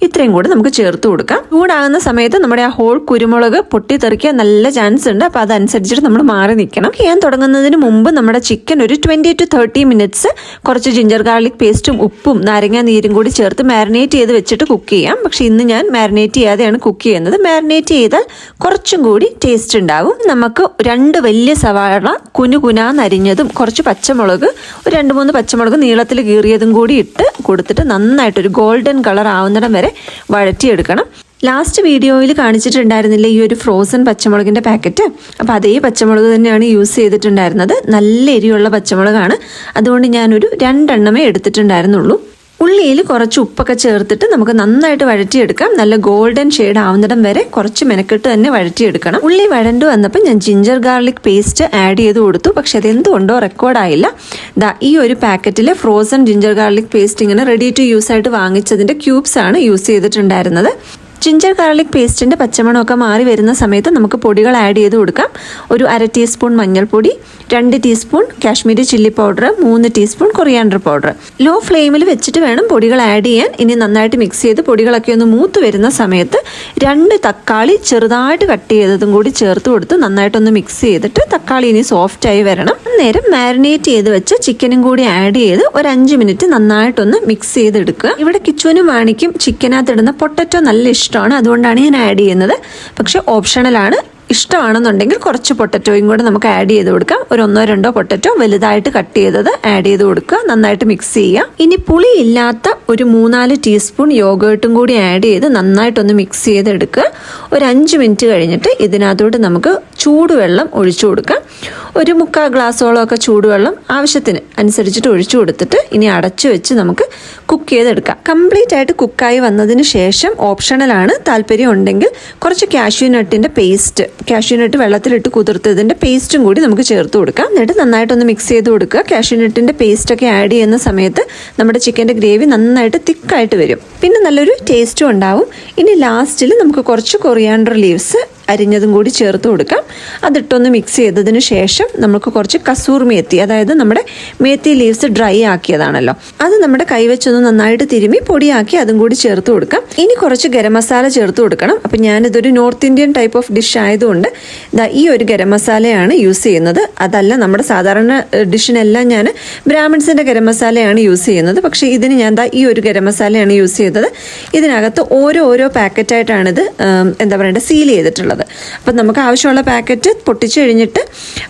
ഇത്രയും കൂടെ നമുക്ക് ചേർത്ത് കൊടുക്കാം. ചൂടാകുന്ന സമയത്ത് നമ്മുടെ ആ ഹോൾ കുരുമുളക് പൊട്ടിത്തെറിക്കാൻ നല്ല ചാൻസ് ഉണ്ട്. അപ്പോൾ അതനുസരിച്ചിട്ട് നമ്മൾ മാറി നിൽക്കണം. ചെയ്യാൻ തുടങ്ങുന്നതിന് മുമ്പ് നമ്മുടെ ചിക്കൻ ഒരു ട്വന്റി ടു തേർട്ടി മിനിറ്റ്സ് കുറച്ച് ജിഞ്ചർ ഗാർലിക് പേസ്റ്റും ഉപ്പും നാരങ്ങ നീരും കൂടി ചേർത്ത് മാരിനേറ്റ് ചെയ്ത് വെച്ചിട്ട് കുക്ക് ചെയ്യാം. പക്ഷെ ഇന്ന് ഞാൻ മാരിനേറ്റ് ചെയ്യാതെയാണ് കുക്ക് ചെയ്യുന്നത്. മാരിനേറ്റ് ചെയ്താൽ കുറച്ചും കൂടി ടേസ്റ്റ് ഉണ്ടാകും നമുക്ക് രണ്ട് വലിയ സവാള കുനു കുനാന്നരിഞ്ഞതും കുറച്ച് പച്ചമുളക് ഒരു രണ്ട് മൂന്ന് പച്ചമുളക് നീളത്തിൽ കീറിയതും കൂടി ഇട്ട് കൊടുത്തിട്ട് നന്നായിട്ടൊരു ഗോൾഡൻ കളർ ആവുന്നിടം വരെ വഴറ്റിയെടുക്കണം. ലാസ്റ്റ് വീഡിയോയിൽ കാണിച്ചിട്ടുണ്ടായിരുന്നില്ല ഈ ഒരു ഫ്രോസൺ പച്ചമുളകിന്റെ പാക്കറ്റ് അപ്പോൾ അതേ പച്ചമുളക് തന്നെയാണ് യൂസ് ചെയ്തിട്ടുണ്ടായിരുന്നത്. നല്ല എരിയുള്ള പച്ചമുളകാണ്. അതുകൊണ്ട് ഞാനൊരു രണ്ടെണ്ണമേ എടുത്തിട്ടുണ്ടായിരുന്നുള്ളൂ. ഉള്ളിയിൽ കുറച്ച് ഉപ്പൊക്കെ ചേർത്തിട്ട് നമുക്ക് നന്നായിട്ട് വഴറ്റിയെടുക്കാം. നല്ല ഗോൾഡൻ ഷെയ്ഡ് ആവുന്നിടം വരെ കുറച്ച് മെനക്കെട്ട് തന്നെ വഴറ്റിയെടുക്കണം. ഉള്ളി വഴണ്ടു വന്നപ്പോൾ ഞാൻ ജിഞ്ചർ ഗാർലിക് പേസ്റ്റ് ആഡ് ചെയ്ത് കൊടുത്തു. പക്ഷെ അതെന്തുകൊണ്ടോ റെക്കോർഡായില്ല ദാ ഈ ഒരു പാക്കറ്റിൽ ഫ്രോസൺ ജിഞ്ചർ ഗാർലിക് പേസ്റ്റ് ഇങ്ങനെ റെഡി ടു യൂസ് ആയിട്ട് വാങ്ങിച്ചതിന്റെ ക്യൂബ്സ് ആണ് യൂസ് ചെയ്തിട്ടുണ്ടായിരുന്നത്. ജിഞ്ചർ ഗാർലിക് പേസ്റ്റിന്റെ പച്ചമണമൊക്കെ മാറി വരുന്ന സമയത്ത് നമുക്ക് പൊടികൾ ആഡ് ചെയ്ത് കൊടുക്കാം. ഒരു അര ടീസ്പൂൺ മഞ്ഞൾപ്പൊടി രണ്ട് ടീസ്പൂൺ കാശ്മീരി ചില്ലി പൗഡർ മൂന്ന് ടീസ്പൂൺ കൊറിയാണ്ടർ പൗഡർ ലോ ഫ്ലെയിമിൽ വെച്ചിട്ട് വേണം പൊടികൾ ആഡ് ചെയ്യാൻ. ഇനി നന്നായിട്ട് മിക്സ് ചെയ്ത് പൊടികളൊക്കെ ഒന്ന് മൂത്ത് വരുന്ന സമയത്ത് രണ്ട് തക്കാളി ചെറുതായിട്ട് കട്ട് ചെയ്തതും കൂടി ചേർത്ത് കൊടുത്ത് നന്നായിട്ടൊന്ന് മിക്സ് ചെയ്തിട്ട് തക്കാളി ഇനി സോഫ്റ്റ് ആയി വരണം. അന്നേരം മാരിനേറ്റ് ചെയ്ത് വെച്ച് ചിക്കനും കൂടി ആഡ് ചെയ്ത് ഒരു അഞ്ച് മിനിറ്റ് നന്നായിട്ടൊന്ന് മിക്സ് ചെയ്തെടുക്കുക. ഇവിടെ കിച്ചുവിനും വാണിക്കും ചിക്കനകത്തിടുന്ന പൊട്ടറ്റോ നല്ല ഇഷ്ടമാണ്. അതുകൊണ്ടാണ് ഞാൻ ആഡ് ചെയ്യുന്നത്. പക്ഷേ ഓപ്ഷണലാണ് ഇഷ്ടമാണെന്നുണ്ടെങ്കിൽ കുറച്ച് പൊട്ടറ്റോയും കൂടെ നമുക്ക് ആഡ് ചെയ്ത് കൊടുക്കാം. ഒരു ഒന്നോ രണ്ടോ പൊട്ടറ്റോ വലുതായിട്ട് കട്ട് ചെയ്തത് ആഡ് ചെയ്ത് കൊടുക്കുക. നന്നായിട്ട് മിക്സ് ചെയ്യുക. ഇനി പുളി ഇല്ലാത്ത ഒരു മൂന്നാൽ ടീസ്പൂൺ യോഗേർട്ടും കൂടി ആഡ് ചെയ്ത് നന്നായിട്ടൊന്ന് മിക്സ് ചെയ്തെടുക്കുക. ഒരു അഞ്ച് മിനിറ്റ് കഴിഞ്ഞിട്ട് ഇതിനകത്തോട്ട് നമുക്ക് ചൂടുവെള്ളം ഒഴിച്ചു കൊടുക്കാം. ഒരു മുക്കാൽ ഗ്ലാസ്സോളമൊക്കെ ചൂടുവെള്ളം ആവശ്യത്തിന് അനുസരിച്ചിട്ട് ഒഴിച്ചു കൊടുത്തിട്ട് ഇനി അടച്ചു വെച്ച് നമുക്ക് കുക്ക് ചെയ്തെടുക്കാം. കംപ്ലീറ്റ് ആയിട്ട് കുക്കായി വന്നതിന് ശേഷം ഓപ്ഷണലാണ് താല്പര്യം ഉണ്ടെങ്കിൽ കുറച്ച് കാഷ്യൂ നട്ടിന്റെ പേസ്റ്റ് കാഷ്യൂ നട്ട് വെള്ളത്തിലിട്ട് കുതിർത്തതിന്റെ പേസ്റ്റും കൂടി നമുക്ക് ചേർത്ത് കൊടുക്കാം. എന്നിട്ട് നന്നായിട്ടൊന്ന് മിക്സ് ചെയ്ത് കൊടുക്കുക. കാഷ്യൂ നട്ടിന്റെ പേസ്റ്റൊക്കെ ആഡ് ചെയ്യുന്ന സമയത്ത് നമ്മുടെ ചിക്കന്റെ ഗ്രേവി നന്നായിട്ട് തിക്കായിട്ട് വരും. പിന്നെ നല്ലൊരു ടേസ്റ്റും ഉണ്ടാവും. ഇനി ലാസ്റ്റിൽ നമുക്ക് കുറച്ച് കൊറിയാണ്ടർ ലീവ്സ് അരിഞ്ഞതും കൂടി ചേർത്ത് കൊടുക്കാം. അതിട്ടൊന്ന് മിക്സ് ചെയ്തതിന് ശേഷം നമുക്ക് കുറച്ച് കസൂർ മേത്തി അതായത് നമ്മുടെ മേത്തി ലീവ്സ് ഡ്രൈ ആക്കിയതാണല്ലോ. അത് നമ്മുടെ കൈവച്ചൊന്ന് നന്നായിട്ട് തിരുമ്മി പൊടിയാക്കി അതും കൂടി ചേർത്ത് കൊടുക്കാം. ഇനി കുറച്ച് ഗരം മസാല ചേർത്ത് കൊടുക്കണം. അപ്പം ഞാനിതൊരു north Indian type of dish ആയതുകൊണ്ട് ഈ ഒരു ഗരം മസാലയാണ് യൂസ് ചെയ്യുന്നത്. അതല്ല നമ്മുടെ സാധാരണ ഡിഷിനെല്ലാം ഞാൻ ബ്രാഹ്മിൺസിന്റെ ഗരം മസാലയാണ് യൂസ് ചെയ്യുന്നത്. പക്ഷേ ഇതിന് ഞാൻ ദാ ഈ ഒരു ഗരം മസാലയാണ് യൂസ് ചെയ്തത് ഇതിനകത്ത് ഓരോ ഓരോ പാക്കറ്റായിട്ടാണ് ഇത് എന്താ പറയേണ്ടത് സീൽ ചെയ്തിട്ടുള്ളത്. അപ്പം നമുക്ക് ആവശ്യമുള്ള പാക്കറ്റ് പൊട്ടിച്ച് കഴിഞ്ഞിട്ട്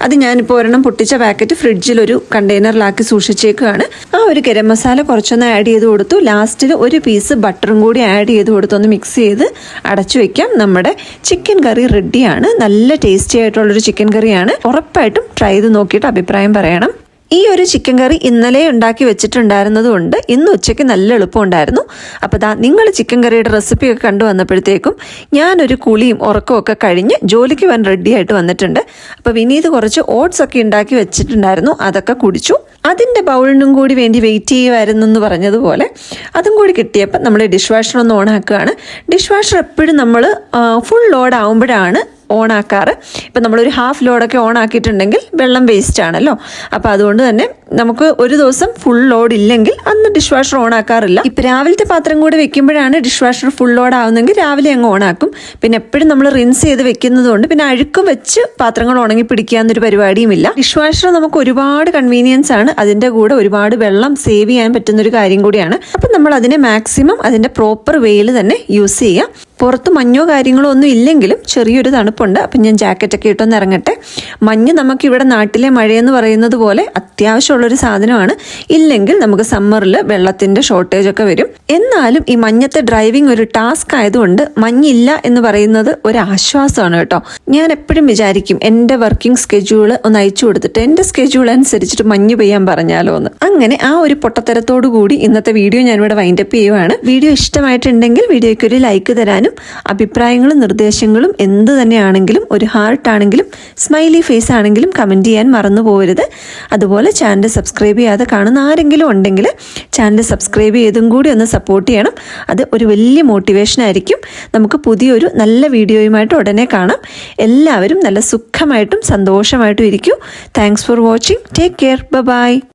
അത് ഞാനിപ്പോൾ ഒരെണ്ണം പൊട്ടിച്ച പാക്കറ്റ് ഫ്രിഡ്ജിൽ ഒരു കണ്ടെയ്നറിലാക്കി സൂക്ഷിച്ചേക്കുകയാണ് ആ ഒരു ഗരം മസാല കുറച്ചൊന്ന് ആഡ് ചെയ്ത് കൊടുത്തു. ലാസ്റ്റിൽ ഒരു പീസ് ബട്ടറും കൂടി ആഡ് ചെയ്ത് കൊടുത്തൊന്ന് മിക്സ് ചെയ്ത് അടച്ചു വെക്കാം. നമ്മുടെ ചിക്കൻ കറി റെഡിയാണ് നല്ല ടേസ്റ്റി ആയിട്ടുള്ളൊരു ചിക്കൻ കറിയാണ് ഉറപ്പായിട്ടും ട്രൈ ചെയ്ത് നോക്കിയിട്ട് അഭിപ്രായം പറയണം. ഈ ഒരു ചിക്കൻ കറി ഇന്നലെ ഉണ്ടാക്കി വെച്ചിട്ടുണ്ടായിരുന്നത് കൊണ്ട് ഇന്ന് ഉച്ചയ്ക്ക് നല്ല എളുപ്പമുണ്ടായിരുന്നു. അപ്പോൾ ദാ നിങ്ങൾ ചിക്കൻ കറിയുടെ റെസിപ്പിയൊക്കെ കണ്ടു വന്നപ്പോഴത്തേക്കും ഞാനൊരു കുളിയും ഉറക്കവും ഒക്കെ കഴിഞ്ഞ് ജോലിക്ക് വൻ റെഡി ആയിട്ട് വന്നിട്ടുണ്ട്. അപ്പോൾ വിനീത് കുറച്ച് ഓട്സ് ഒക്കെ ഉണ്ടാക്കി വെച്ചിട്ടുണ്ടായിരുന്നു. അതൊക്കെ കുടിച്ചു. അതിന്റെ ബൗളിനും കൂടി വേണ്ടി വെയിറ്റ് ചെയ്യുമായിരുന്നു എന്ന് പറഞ്ഞതുപോലെ അതും കൂടി കിട്ടിയപ്പോൾ നമ്മൾ ഡിഷ് വാഷർ ഒന്ന് ഓണാക്കുകയാണ് ഡിഷ് വാഷർ എപ്പോഴും നമ്മൾ ഫുൾ ലോഡ് ആവുമ്പോഴാണ് ഓൺ ആക്കാറ് ഇപ്പം നമ്മളൊരു ഹാഫ് ലോഡൊക്കെ ഓൺ ആക്കിയിട്ടുണ്ടെങ്കിൽ വെള്ളം വേസ്റ്റ് ആണല്ലോ. അപ്പോൾ അതുകൊണ്ട് തന്നെ നമുക്ക് ഒരു ദിവസം ഫുൾ ലോഡ് ഇല്ലെങ്കിൽ അന്ന് ഡിഷ് വാഷർ ഓൺ ആക്കാറില്ല ഇപ്പം രാവിലത്തെ പാത്രം കൂടെ വെക്കുമ്പോഴാണ് ഡിഷ് വാഷർ ഫുൾ ലോഡ് ആവുന്നെങ്കിൽ രാവിലെ അങ്ങ് ഓൺ ആക്കും പിന്നെ എപ്പോഴും നമ്മൾ റിൻസ് ചെയ്ത് വെക്കുന്നതുകൊണ്ട് പിന്നെ അഴുക്കും വെച്ച് പാത്രങ്ങൾ ഉണങ്ങി പിടിക്കുക എന്നൊരു പരിപാടിയുമില്ല ഡിഷ് വാഷർ നമുക്ക് ഒരുപാട് കൺവീനിയൻസ് ആണ്. അതിന്റെ കൂടെ ഒരുപാട് വെള്ളം സേവ് ചെയ്യാൻ പറ്റുന്ന ഒരു കാര്യം കൂടിയാണ്. അപ്പം നമ്മൾ അതിനെ മാക്സിമം അതിന്റെ പ്രോപ്പർ വേയിൽ തന്നെ യൂസ് ചെയ്യാം. പുറത്ത് മഞ്ഞോ കാര്യങ്ങളോ ഒന്നും ഇല്ലെങ്കിലും ചെറിയൊരു തണുപ്പുണ്ട്. അപ്പം ഞാൻ ജാക്കറ്റൊക്കെ ഇട്ടൊന്ന് ഇറങ്ങട്ടെ. മഞ്ഞ് നമുക്കിവിടെ നാട്ടിലെ മഴയെന്ന് പറയുന്നത് പോലെ അത്യാവശ്യമുള്ളൊരു സാധനമാണ്. ഇല്ലെങ്കിൽ നമുക്ക് സമ്മറിൽ വെള്ളത്തിന്റെ ഷോർട്ടേജ് ഒക്കെ വരും. എന്നാലും ഈ മഞ്ഞത്തെ ഡ്രൈവിംഗ് ഒരു ടാസ്ക് ആയതുകൊണ്ട് മഞ്ഞില്ല എന്ന് പറയുന്നത് ഒരു ആശ്വാസമാണ് കേട്ടോ. ഞാൻ എപ്പോഴും വിചാരിക്കും എന്റെ വർക്കിംഗ് സ്കെഡ്യൂൾ ഒന്ന് അയച്ചു കൊടുത്തിട്ട് എന്റെ സ്കെഡ്യൂൾ അനുസരിച്ചിട്ട് മഞ്ഞ് പെയ്യാൻ പറഞ്ഞാലോ എന്ന്. അങ്ങനെ ആ ഒരു പൊട്ടത്തരത്തോടു കൂടി ഇന്നത്തെ വീഡിയോ ഞാനിവിടെ വൈൻഡപ്പ് ചെയ്യുവാണ്. വീഡിയോ ഇഷ്ടമായിട്ടുണ്ടെങ്കിൽ വീഡിയോയ്ക്ക് ഒരു ലൈക്ക് തരാനും അഭിപ്രായങ്ങളും നിർദ്ദേശങ്ങളും എന്ത് തന്നെയാണെങ്കിലും ഒരു ഹാർട്ട് ആണെങ്കിലും സ്മൈലി ഫേസ് ആണെങ്കിലും കമന്റ് ചെയ്യാൻ മറന്നു പോകരുത് അതുപോലെ ചാനൽ സബ്സ്ക്രൈബ് ചെയ്യാതെ കാണുന്ന ആരെങ്കിലും ഉണ്ടെങ്കിൽ ചാനൽ സബ്സ്ക്രൈബ് ചെയ്തും കൂടി ഒന്ന് സപ്പോർട്ട് ചെയ്യണം. അത് ഒരു വലിയ മോട്ടിവേഷൻ ആയിരിക്കും. നമുക്ക് പുതിയൊരു നല്ല വീഡിയോയുമായിട്ട് ഉടനെ കാണാം. എല്ലാവരും നല്ല സുഖമായിട്ടും സന്തോഷമായിട്ടും ഇരിക്കൂ. Thanks for watching take care bye